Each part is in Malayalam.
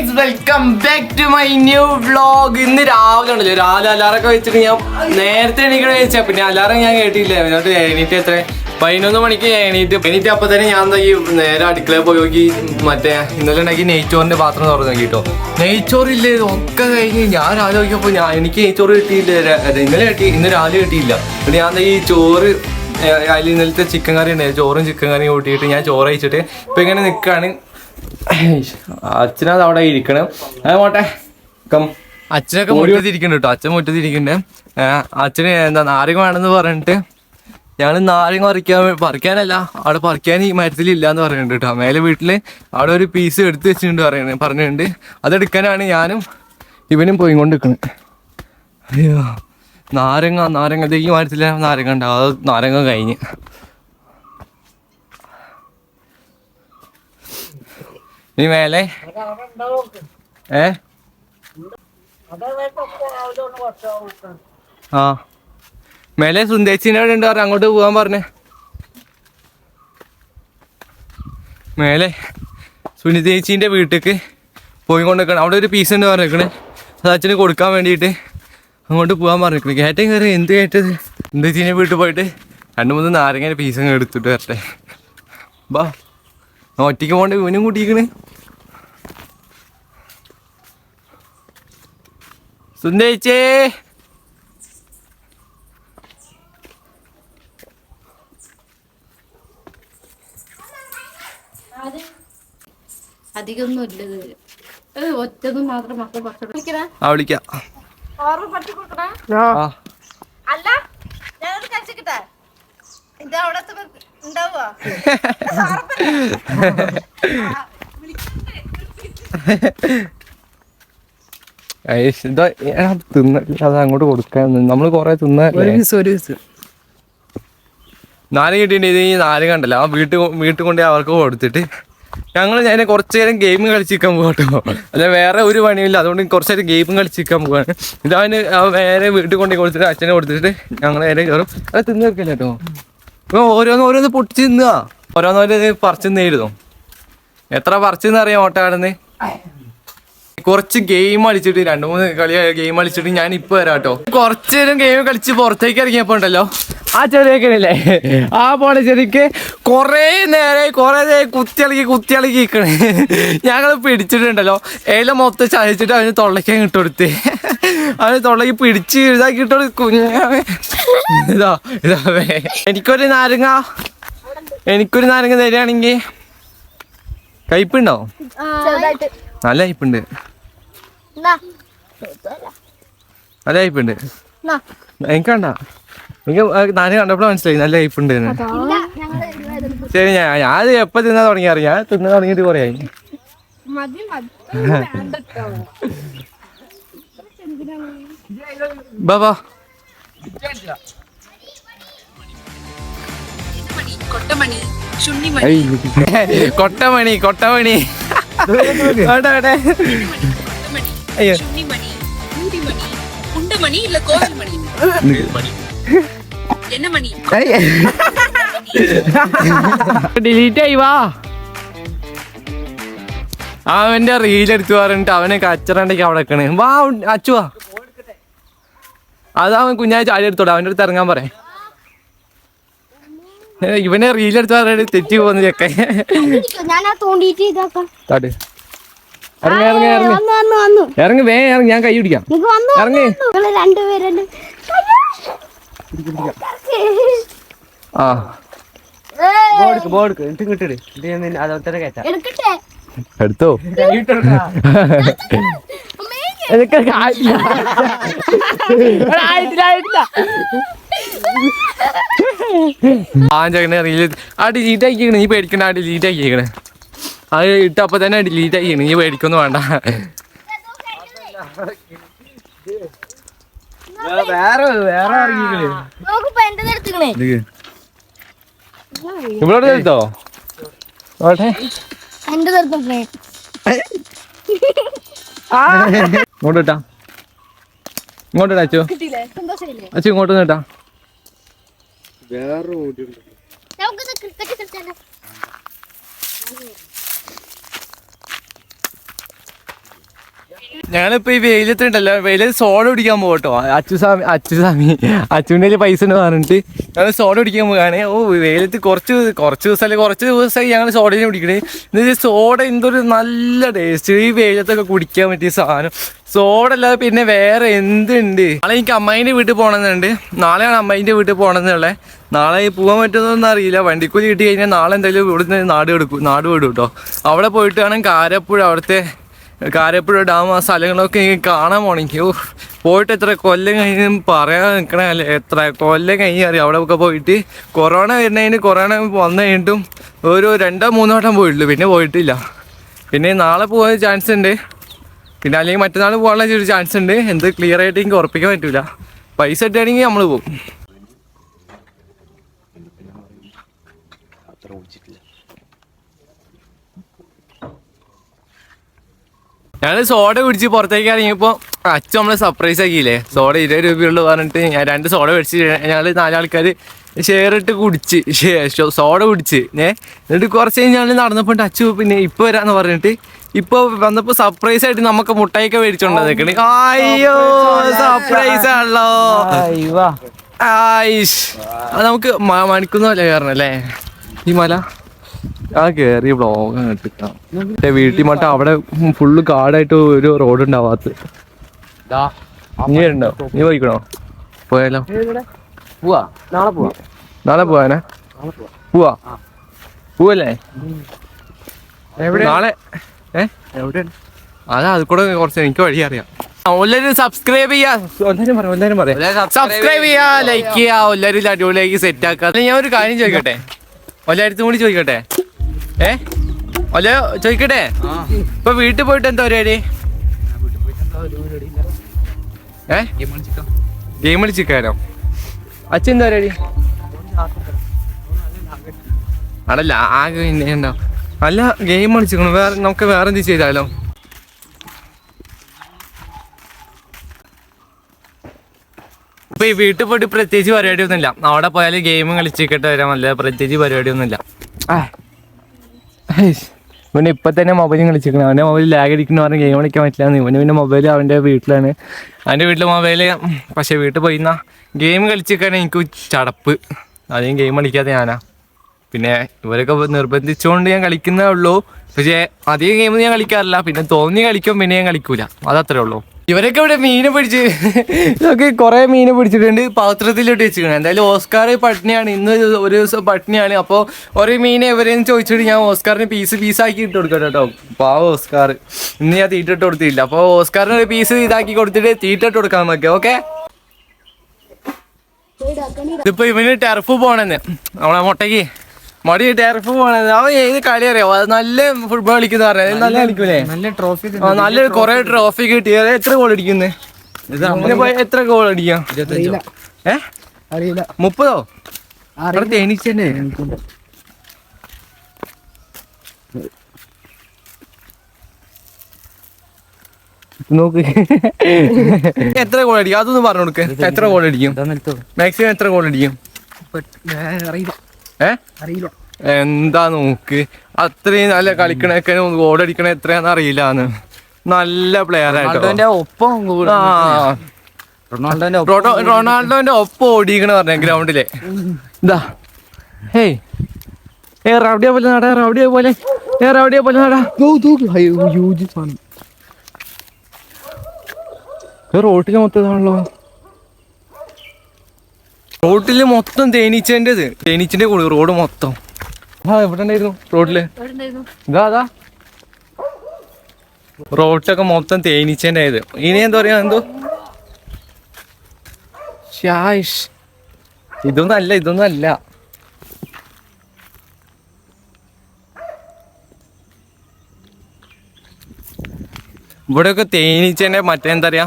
Guys welcome back to my new vlog ഇന്ന് രാവിലെ ഉണ്ടല്ലോ. രാവിലെ അലാറൊക്കെ വെച്ചിട്ട് ഞാൻ നേരത്തെ എണീക്കണ വെച്ചാ പിന്നെ അലാറം ഞാൻ കേട്ടില്ല എന്നിട്ട് എണീറ്റ് എത്ര? പതിനൊന്ന് മണിക്ക് എണീറ്റ്. എണീറ്റ് അപ്പൊ തന്നെ ഞാൻ ഈ നേരെ അടുക്കളയിൽ പോയി നോക്കി. മറ്റേ ഇന്നലെ ഉണ്ടാക്കി നെയ്ച്ചോറിന്റെ പാത്രം തുറന്നു നോക്കിട്ടോ നെയ്ച്ചോറില്ലേ ഒക്കെ കഴിഞ്ഞ് ഞാൻ രാവിലെ നോക്കിയപ്പോ ഞാൻ എനിക്ക് നെയ്ച്ചോറ് കിട്ടിയില്ല. ഇന്നലെ കിട്ടി ഇന്ന് രാവിലെ കിട്ടിയില്ല. പിന്നെ ഞാൻ ഈ ചോറ് അതിൽ ഇന്നലത്തെ ചിക്കൻ കറി ഉണ്ടായിരുന്നു. ചോറും ചിക്കൻ കറിയും കൂട്ടിയിട്ട് ഞാൻ ചോറ് കഴിച്ചിട്ട് ഇപ്പൊ ഇങ്ങനെ നിൽക്കാണ് അച്ഛനത് അവിടെ ഇരിക്കണം. അത് പോട്ടെ കം. അച്ഛനൊക്കെ മുറ്റത്തിരിക്കുന്നുണ്ട് കേട്ടോ അച്ഛൻ മുറ്റത്തിരിക്കുന്നുണ്ട് അച്ഛന് എന്താ നാരങ്ങ വേണമെന്ന് പറഞ്ഞിട്ട് ഞങ്ങൾ നാരങ്ങ പറിക്കാൻ പറിക്കാനല്ല അവിടെ പറിക്കാൻ ഈ മരത്തിലില്ല എന്ന് പറയുന്നുണ്ട് കേട്ടോ മേലെ വീട്ടിൽ അവിടെ ഒരു പീസ് എടുത്ത് വെച്ചിട്ടുണ്ട് പറയുന്നത് പറഞ്ഞിട്ടുണ്ട്. അതെടുക്കാനാണ് ഞാനും ഇവനും പോയി കൊണ്ട് നിൽക്കുന്നത് അയ്യോ നാരങ്ങ നാരങ്ങ ഈ മരത്തിലെ നാരങ്ങ ഉണ്ടാവും അത് നാരങ്ങ കഴിഞ്ഞ്. നീ മേലെ? ഏ? ആ. മേലെ സുന്ദേച്ചിനെ അവിടെ ഉണ്ട് പറഞ്ഞു അങ്ങോട്ട് പോകാൻ പറഞ്ഞേ. മേലെ സുനിതേച്ചീന്റെ വീട്ടിലേക്ക് പോയി കൊണ്ടിരിക്കണം. അവിടെ ഒരു പീസ് ഉണ്ട് പറഞ്ഞിരിക്കണേ. അത് അച്ഛന് കൊടുക്കാൻ വേണ്ടിയിട്ട് അങ്ങോട്ട് പോകാൻ പറഞ്ഞിരിക്കണേ. കയറ്റം കയറി എന്ത് കയറ്റത് സുന്ദേച്ചീന്റെ വീട്ടിൽ പോയിട്ട് രണ്ട് മൂന്ന് നാരങ്ങ പീസ് അങ്ങ് എടുത്തിട്ട് വരട്ടെ. ബാ. ഒറ്റയ്ക്ക് പോകണ്ട. ഇവനും കൂട്ടിക്കണ് അധികമൊന്നും ഇല്ലത്. ഒറ്റതും മാത്രം മക്കൾ ഭക്ഷണം ആ വിളിക്കാം. അല്ല കഴിച്ചിട്ടെ ഇത് ഐസ്, ഇതാ എടാ, തിന്ന അത് അങ്ങോട്ട് കൊടുക്കാൻ നമ്മൾ കൊറേ തിന്ന. നാല് കിട്ടിയിട്ട് ഈ നാല് കണ്ടല്ലോ. ആ വീട്ടിൽ വീട്ടിൽ കൊണ്ട് അവർക്ക് കൊടുത്തിട്ട്. ഞങ്ങൾ ഞാൻ കുറച്ചു നേരം ഗെയിം കളിച്ചിരിക്കാൻ പോകട്ടോ അല്ല വേറെ ഒരു പണിയില്ല അതുകൊണ്ട് കുറച്ച് നേരം ഗെയിം കളിച്ചിരിക്കാൻ പോവാണ്. ഇതവന് വേറെ വീട്ടിൽ കൊണ്ട് കൊടുത്തിട്ട് അച്ഛനെ കൊടുത്തിട്ട് ഞങ്ങൾ നേരെ കയറും അത് തിന്ന് വെക്കില്ല കേട്ടോ ഇപ്പൊ ഓരോന്ന് ഓരോന്ന് പൊട്ടിച്ച് തിന്നുക ഓരോന്നോരോന്ന് പറിച്ചു നേരിടുന്നു എത്ര പറിച്ചെന്ന് അറിയാം ഓട്ടാടുന്ന് കുറച്ച് ഗെയിം കളിച്ചിട്ട് രണ്ട് മൂന്ന് കളി ഗെയിം കളിച്ചിട്ട് ഞാൻ ഇപ്പൊ വരാം കേട്ടോ. കുറച്ചു നേരം ഗെയിം കളിച്ച് പുറത്തേക്ക് ഇറങ്ങിയപ്പോ ഉണ്ടല്ലോ. ആ ചെറിയക്കണില്ലേ ആ പോണ ചെറിക്ക് കൊറേ നേരെ കൊറേ നേരം കുത്തിയളക്കി കുത്തിയളക്കി നിക്കണേ. ഞങ്ങൾ പിടിച്ചിട്ടുണ്ടല്ലോ. ഏല മൊത്തം ചതച്ചിട്ട് അവന് തൊള്ളയ്ക്കാൻ ഇട്ടുകൊടുത്ത്. അവന് തൊള്ളയ്ക്ക് പിടിച്ച് ഇതാക്കി ഇട്ടോട് കുഞ്ഞാവേ ഇതാ ഇതാ. എനിക്കൊരു നാരങ്ങ. എനിക്കൊരു നാരങ്ങ തരികയാണെങ്കിൽ കയ്പുണ്ടോ? നല്ല കയ്പുണ്ട്. നല്ല ഉണ്ട്. എനിക്ക് കണ്ട എനിക്ക് നാല് കണ്ടപ്പോൾ മനസ്സിലായി. നല്ല എന്ന്. ശരി ഞാൻ ഞാൻ എപ്പോ തിന്നാൻ തുടങ്ങി അറിയാം? ഞാൻ തിന്നാൻ തുടങ്ങിയിട്ട് കുറേ ആയി. ബാ ബാ. കൊട്ടമണി കൊട്ടമണി കൊട്ടമണി വേട്ടെ വേട്ടെ കൊട്ടമണി അയ്യോ ചുണ്ണിമണി ഊടിമണി കുണ്ടമണി இல்ல கோவில் மணி என்ன மணி ഡിലീറ്റ് ആയി വാ അവന്റെ റീൽ എടുത്തു പറഞ്ഞിട്ട് അവനെ കച്ചറണ്ടേക്ക് അവിടെ വെക്കണേ വാ ഉൺ- അച്ചു വാ അതവൻ കുഞ്ഞായ ചാടി എടുത്തോടെ അവൻ്റെ അടുത്ത് ഇറങ്ങാൻ പറയാം ഇവനെ റീൽ എടുത്ത് പറഞ്ഞിട്ട് തെറ്റി പോകുന്ന ചെക്ക ഇറങ്ങി ഇറങ്ങി ഇറങ്ങി. വന്നു വന്നു വന്നു. ഇറങ്ങി വേ ഇറങ്ങി ഞാൻ കൈ പിടിക്കാം. ഇറങ്ങി. ആ. ചേട്ടനെ എടുത്തോ? എനിക്ക് ആയിട്ടില്ല. എടാ, ആയിട്ടില്ല, ആയിട്ടില്ല. ആ ചേക്കണേ റീൽ ആ ഡിലീറ്റ് ആക്കിക്കണേ നീ പേടിക്കണ്ട അടി ഡിലീറ്റ് ആക്കിക്കണേ അത് ഇട്ട് അപ്പൊ തന്നെ ഡിലീറ്റ് ആയി. നീ പേടിക്കൊന്നും വേണ്ട. വേറെ വേറെ ഇവിടെ എടുത്തോ ഇങ്ങോട്ട് ഇട്ടാ. ഇങ്ങോട്ട് അച്ചു. അച്ചു ഇങ്ങോട്ട് ഇട്ടാ വേറെ ഓടിയുണ്ട് ഞങ്ങളിപ്പോ ഈ വെയിലത്തുണ്ടല്ലോ വെയിലത്ത് സോഡ കുടിക്കാൻ പോകട്ടോ അച്ചുസ്വാമി അച്ചുസ്വാമി അച്ചുവിന്റെ കയ്യിൽ പൈസ ഉണ്ട് പറഞ്ഞിട്ട് ഞങ്ങൾ സോഡ കുടിക്കാൻ പോവുകയാണ്. ഓ വെയിലത്ത് കുറച്ച് കുറച്ച് ദിവസം കുറച്ച് ദിവസമായി ഞങ്ങൾ സോഡയിൽ കുടിക്കണേ. എന്നിട്ട് സോഡ എന്തൊരു നല്ല ടേസ്റ്റ്. ഈ വെയിലത്തൊക്കെ കുടിക്കാൻ പറ്റിയ സാധനം. സോഡ അല്ലാതെ പിന്നെ വേറെ എന്തുണ്ട്? നാളെ എനിക്ക് അമ്മേന്റെ വീട്ടിൽ പോകണമെന്നുണ്ട് നാളെയാണ് അമ്മേന്റെ വീട്ടിൽ പോകണമെന്നുള്ളത് നാളെ പോകാൻ പറ്റുന്നൊന്നും അറിയില്ല. വണ്ടിക്കൂലി കിട്ടി കഴിഞ്ഞാൽ നാളെ എന്തായാലും ഇവിടുന്ന് നാട് എടുക്കും നാട് വിടും കേട്ടോ. അവിടെ പോയിട്ട് വേണം കാരപ്പുഴ അവിടുത്തെ കാരപ്പുഴ ഡാം ആ സ്ഥലങ്ങളൊക്കെ എനിക്ക് കാണാൻ പോണെങ്കിൽ പോയിട്ട് എത്ര കൊല്ലം കഴിഞ്ഞും പറയാൻ നിൽക്കണല്ലേ എത്ര കൊല്ലം കഴിഞ്ഞ് അറിയാം? അവിടെ ഒക്കെ പോയിട്ട് കൊറോണ വരുന്നതിന് കൊറോണ വന്നു കഴിഞ്ഞിട്ടും ഒരു രണ്ടോ മൂന്നോ വട്ടം പോയിട്ടുള്ളൂ. പിന്നെ പോയിട്ടില്ല. പിന്നെ നാളെ പോകാൻ ചാൻസ് ഉണ്ട്. പിന്നെ അല്ലെങ്കിൽ മറ്റന്നാൾ പോകാനുള്ള ഒരു ചാൻസ് ഉണ്ട്. എന്ത് ക്ലിയർ ആയിട്ട് എനിക്ക് ഉറപ്പിക്കാൻ പറ്റില്ല പൈസ ഇട്ടാണെങ്കിൽ നമ്മൾ പോകും ഞങ്ങൾ സോഡ കുടിച്ച് പുറത്തേക്ക് ഇറങ്ങിയപ്പോ അച്ഛൻ നമ്മളെ സർപ്രൈസ് ആക്കിയില്ലേ? സോഡ ഇരുപത് രൂപയുള്ളൂ പറഞ്ഞിട്ട് ഞാൻ രണ്ട് സോഡ മേടിച്ച് ഞങ്ങൾ നാലാൾക്കാര് ഷെയർ ഇട്ട് കുടിച്ച്. സോഡ കുടിച്ച്. ഏ എന്നിട്ട് കുറച്ച് കഴിഞ്ഞ് ഞങ്ങൾ നടന്നപ്പോൾ അച്ചു പിന്നെ ഇപ്പൊ വരാന്ന് പറഞ്ഞിട്ട് ഇപ്പൊ വന്നപ്പോ സർപ്രൈസ് ആയിട്ട് നമുക്ക് മുട്ടായിക്ക മേടിച്ചോണ്ട് നിൽക്കണേ അയ്യോ സർപ്രൈസ് ആണല്ലോ. ആയിഷ്. അത് നമുക്ക് മണിക്കുന്ന പോലെ അല്ലേ? ഈ മല. ആ കേറിയ ബ്ലോഗ് കിട്ടാം വീട്ടിൽ മട്ട അവിടെ ഫുള്ള് കാടായിട്ട് ഒരു റോഡ് ഉണ്ടാവാത്ത നീ ഉണ്ടോ നീ പോയിക്കണോ? പോയാലോ? പോവാ. നാളെ പോവാ. നാളെ പോവാനാ? പോവാ. പോവല്ലേ? നാളെ? ഏ? എവിടെയാണ് അതാ അത് കൂടെ കുറച്ച് എനിക്ക് വഴി അറിയാം. എല്ലാവരും സബ്സ്ക്രൈബ് ചെയ്യാ. സബ്സ്ക്രൈബ് ചെയ്യാ ലൈക്ക് ചെയ്യാ എല്ലാവരും അടിപൊളിയാക്കി സെറ്റ് ആക്കാം. ഞാൻ ഒരു കാര്യം ചോദിക്കട്ടെ? എല്ലായിടത്തും കൂടി ചോദിക്കട്ടെ? ഏ? ഒല്ല ചോദിക്കട്ടെ? ഇപ്പൊ വീട്ടിൽ പോയിട്ട് എന്താ പരിപാടി? ഏ? ഗെയിം കളിച്ചിക്കാനോ അച്ഛൻ എന്താ പരിപാടി? അതല്ല ആകെ ഉണ്ടോ അല്ല ഗെയിം കളിച്ചിരിക്കണം വേറെ നമുക്ക് വേറെ എന്ത് ചെയ്താലോ? ഇപ്പൊ ഈ വീട്ടിൽ പോയിട്ട് പ്രത്യേകിച്ച് പരിപാടിയൊന്നുമില്ല. അവിടെ പോയാൽ ഗെയിം കളിച്ചിട്ട് വരാൻ നല്ല പ്രത്യേകിച്ച് പരിപാടിയൊന്നുമില്ല. ഇവന് ഇപ്പൊ തന്നെ മൊബൈലും കളിച്ചിരിക്കണം. അവന്റെ മൊബൈൽ ലാഗ് അടിക്കുന്ന പറഞ്ഞ് ഗെയിം കളിക്കാൻ പറ്റില്ല ഇവന് പിന്നെ മൊബൈൽ അവന്റെ വീട്ടിലാണ്. അവന്റെ വീട്ടിലെ മൊബൈൽ പക്ഷേ വീട്ടിൽ പോയിന്ന. ഗെയിം കളിച്ചിരിക്കാൻ എനിക്ക് ചടപ്പ്. അധികം ഗെയിം കളിക്കാതെ ഞാനാ. പിന്നെ ഇവരൊക്കെ നിർബന്ധിച്ചുകൊണ്ട് ഞാൻ കളിക്കുന്നേ ഉള്ളൂ. പക്ഷേ അധികം ഗെയിം ഞാൻ കളിക്കാറില്ല. പിന്നെ തോന്നി കളിക്കും പിന്നെ ഞാൻ കളിക്കൂല. അതത്രേ ഉള്ളൂ. ഇവരൊക്കെ ഇവിടെ മീനെ പിടിച്ച് ഇതൊക്കെ കൊറേ മീനെ പിടിച്ചിട്ടുണ്ട്. പാത്രത്തിലിട്ട് വെച്ചിരിക്കണം. എന്തായാലും ഓസ്കാർ പട്ടിണിയാണ്. ഇന്ന് ഒരു ദിവസം പട്ടിണിയാണ്. അപ്പോൾ ഒരു മീനെ ഇവരെയും ചോദിച്ചിട്ട് ഞാൻ ഓസ്കാറിന് പീസ് ആക്കി ഇട്ട് കൊടുക്കട്ടെ കേട്ടോ പാവ ഓസ്കാർ. ഇന്ന് ഞാൻ തീറ്റ ഇട്ട് കൊടുത്തില്ല. അപ്പോൾ ഓസ്കാറിന് ഒരു പീസ് ഇതാക്കി കൊടുത്തിട്ട് തീറ്റ ഇട്ട് കൊടുക്കാൻ നോക്കെ ഓക്കെ? ഇതിപ്പോ ഇവന് ടെർഫ് പോണെന്ന്. നമ്മളെ മുട്ടയ്ക്ക്. മടി ടെറഫ് പോണത് അവൻ ഏത് കളി അറിയാവോ അത് നല്ല ഫുട്ബോൾ കളിക്കുന്ന പറഞ്ഞത് നല്ല കളിക്കൂലേ? നല്ല ട്രോഫി നല്ല കൊറേ ട്രോഫി കിട്ടി. അത് എത്ര ഗോൾ അടിക്കുന്നേ? എത്ര ഗോൾ അടിക്കാം? ഏ? അറിയില്ല. മുപ്പതോ? തേനീച്ചന്നെ നോക്ക്. എത്ര ഗോൾ അടിക്കും? അതൊന്ന് പറഞ്ഞു കൊടുക്ക്. എത്ര ഗോൾ അടിക്കും? മാക്സിമം എത്ര ഗോൾ അടിക്കും? അറിയില്ല. ഏ? അറിയില്ല. എന്താ നോക്ക്? അത്രയും നല്ല കളിക്കണൊക്കെ ഓടടിക്കണേ എത്രയാന്ന് അറിയില്ലാന്ന്. നല്ല പ്ലെയർ ആയിട്ടോ. റൊണാൾഡോന്റെ ഒപ്പം റൊണാൾഡോന്റെ റൊണാൾഡോന്റെ ഒപ്പം ഓടിക്കണ പറഞ്ഞ ഗ്രൗണ്ടിലെ. ഇതാ. ഹേയ്. ഏ റൗഡിയെ പോലെ നടാ റൗഡിയെ പോലെ. ഏ റൗഡിയെ പോലെ നടാ. യൂജി സാധനം. റോട്ടിൽ മൊത്തം ഇതാണല്ലോ. റോട്ടിൽ മൊത്തം തേനീച്ചേന്റെത്. തേനീച്ചന്റെ കൂടെ റോഡ് മൊത്തം. ആ എവിടെ ഉണ്ടായിരുന്നു റോഡിൽ ഇതാ അതാ റോട്ടിലൊക്കെ മൊത്തം തേനീച്ചേന്റെ ആയത് ഇനി എന്താ പറയാ എന്തോ? ഷായിഷ് ഇതൊന്നും അല്ല ഇതൊന്നും അല്ല. ഇവിടെയൊക്കെ തേനീച്ചേന്റെ മറ്റേ എന്താ പറയാ?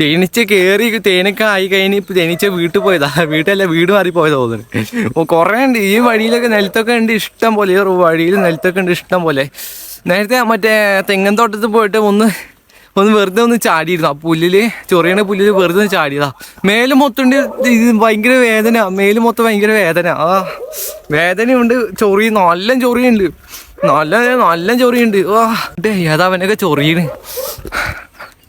തേനീച്ച കയറി തേനൊക്കെ ആയി കഴിഞ്ഞ് ഇപ്പൊ തേനീച്ച വീട്ടിൽ പോയതാ. വീട്ടിലല്ല വീട് മാറി പോയത് തോന്നുന്നു. ഓ കുറേ ഉണ്ട്. ഈ വഴിയിലൊക്കെ നിലത്തൊക്കെ ഉണ്ട് ഇഷ്ടം പോലെ. ഈ വഴിയിൽ നിലത്തൊക്കെ ഉണ്ട് ഇഷ്ടം പോലെ. നേരത്തെ മറ്റേ തെങ്ങൻ തോട്ടത്തിൽ പോയിട്ട് ഒന്ന് ഒന്ന് വെറുതെ ഒന്ന് ചാടിയിരുന്നു. ആ പുല്ലിൽ ചൊറിയണ പുല്ലിൽ വെറുതെ ഒന്ന് ചാടിയതാ. മേൽ മൊത്തം ഇത് ഭയങ്കര വേദന. മേൽ മൊത്തം ഭയങ്കര വേദന. ആ വേദനയുണ്ട്. ചൊറി നല്ല ചൊറിയുണ്ട്. നല്ല നല്ല ചൊറിയുണ്ട്. ഡേ ഏതാ അവനൊക്കെ ചൊറിയണ്.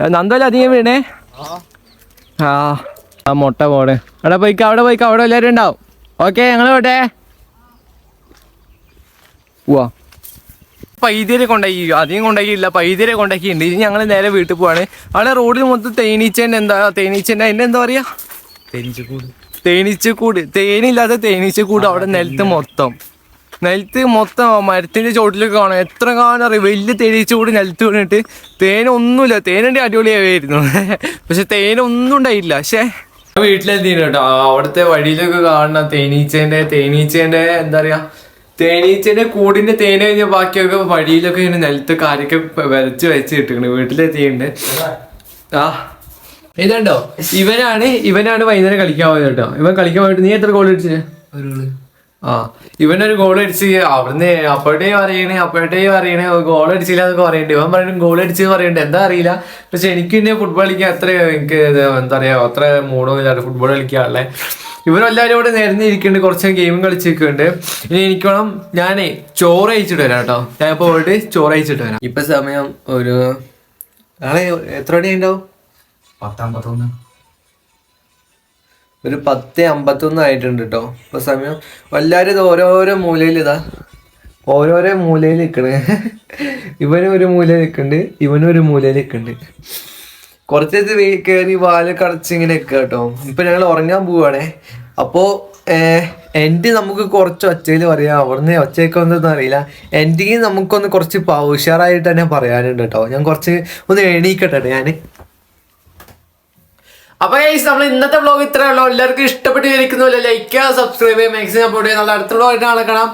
നന്ദല്ല അധികം വീണേ? ആ ആ മുട്ട പോടെ. അവിടെ പോയിക്ക അവിടെ പോയിക്ക അവിടെ എല്ലാവരും ഉണ്ടാവും. ഓക്കെ ഞങ്ങൾ പോട്ടെ. പോവാ പൈതരെ കൊണ്ടാക്കി അധികം കൊണ്ടാക്കിയില്ല പൈതരെ കൊണ്ടാക്കിയിട്ടുണ്ട് ഇനി ഞങ്ങൾ നേരെ വീട്ടിൽ പോവാണ്. അവിടെ റോഡിൽ മൊത്തം തേനീച്ചേന്റെ എന്താ തേനീച്ചേന്റെ അതിന്റെ എന്താ പറയാ? തേനീച്ചക്കൂട്. തേനില്ലാത്ത തേനീച്ചക്കൂട് അവിടെ നിലത്ത് മൊത്തം. നിലത്ത് മൊത്തം മരത്തിന്റെ ചോട്ടിലൊക്കെ കാണാം. എത്ര കാണാൻ അറിയാം? വലിയ തേനീച്ചക്കൂട് നിലത്ത് വീണിട്ട് തേനൊന്നുമില്ല. തേനുണ്ടെങ്കിൽ അടിപൊളിയായിരുന്നു. പക്ഷെ തേനൊന്നും ഉണ്ടായില്ല. പക്ഷേ വീട്ടിലെത്തിയിരുന്നു കേട്ടോ അവിടുത്തെ വഴിയിലൊക്കെ കാണുന്ന തേനീച്ചേന്റെ തേനീച്ചേന്റെ എന്താ പറയാ? തേനീച്ചേന്റെ കൂടിന്റെ തേന കഴിഞ്ഞ ബാക്കിയൊക്കെ വഴിയിലൊക്കെ ഇങ്ങനെ നിലത്ത് കാര്യൊക്കെ വരച്ച് വെച്ച് കിട്ടുന്നു വീട്ടിലെത്തിയിട്ടുണ്ട്. ആ. ഇതുണ്ടോ? ഇവനാണ് ഇവനാണ് വൈകുന്നേരം കളിക്കാൻ പോയത് കേട്ടോ. ഇവൻ കളിക്കാൻ പോയിട്ട് നീ എത്ര ഗോൾ അടിച്ചത് ആ ഇവനൊരു ഗോൾ അടിച്ച് അവിടുന്ന് അപ്പോഴേ പറയണേ അപ്പോഴേ പറയണേ ഗോൾ അടിച്ചില്ല എന്നൊക്കെ പറയണ്ടേ. ഇവൻ പറയുന്നത് ഗോൾ അടിച്ച് പറയണ്ടേ. എന്താ അറിയില്ല. പക്ഷെ എനിക്ക് പിന്നെ ഫുട്ബോൾ കളിക്കാൻ അത്ര എനിക്ക് എന്താ പറയാ അത്ര മൂഡോ ഇല്ലാണ്ട് ഫുട്ബോൾ കളിക്കാനുള്ള ഇവരെല്ലാവരും ഇവിടെ നേരം ഇരിക്കുന്നുണ്ട്. കുറച്ച് ഗെയിമും കളിച്ചിരിക്കുന്നുണ്ട്. ഇനി എനിക്ക് വേണം ഞാനേ ചോറ് അയച്ചിട്ട് വരാം കേട്ടോ. ഞാൻ ഇപ്പോൾ പോയിട്ട് ചോറ് അയച്ചിട്ട് വരാം. ഇപ്പൊ സമയം ഒരു നാളെ എത്ര മണി ഉണ്ടാവും? പത്താമ്പത്തൊന്ന്. ഒരു പത്ത് അമ്പത്തൊന്ന് ആയിട്ടുണ്ട് കേട്ടോ ഇപ്പൊ സമയം എല്ലാവരും ഇത് ഓരോരോ മൂലയിൽ ഇതാ. ഓരോരോ മൂലയിൽ നിൽക്കണ് ഇവനും ഒരു മൂലയിൽ നിൽക്കുന്നുണ്ട് ഇവനും ഒരു മൂലയിൽ നിൽക്കുന്നുണ്ട് കുറച്ച് ഇത് കയറി വാൽ കടച്ച് ഇങ്ങനെ നിൽക്കുക കേട്ടോ ഇപ്പൊ ഞങ്ങൾ ഉറങ്ങാൻ പോവാണേ. അപ്പോ എന്റെ നമുക്ക് കുറച്ച് ഒച്ചയിൽ പറയാം. അവിടുന്ന് ഒച്ചയൊക്കെ ഒന്നും അറിയില്ല. എന്റെ നമുക്കൊന്ന് കുറച്ച് ഉഷാറായിട്ട് തന്നെ പറയാനുണ്ട് കേട്ടോ ഞാൻ കുറച്ച് ഒന്ന് എണീക്കട്ടെ ഞാൻ അപ്പൊ ഗൈസ് നമ്മൾ ഇന്നത്തെ വ്ലോഗ് ഇത്രയേ ഉള്ളൂ. എല്ലാവർക്കും ഇഷ്ടപ്പെട്ട് ഇരിക്കുന്നില്ല ലൈക്ക് സബ്സ്ക്രൈബ് ചെയ്യുക മാക്സിമം സപ്പോർട്ട് ചെയ്യുക. നല്ല അടുത്തുള്ള ആയിട്ട് കാണാം.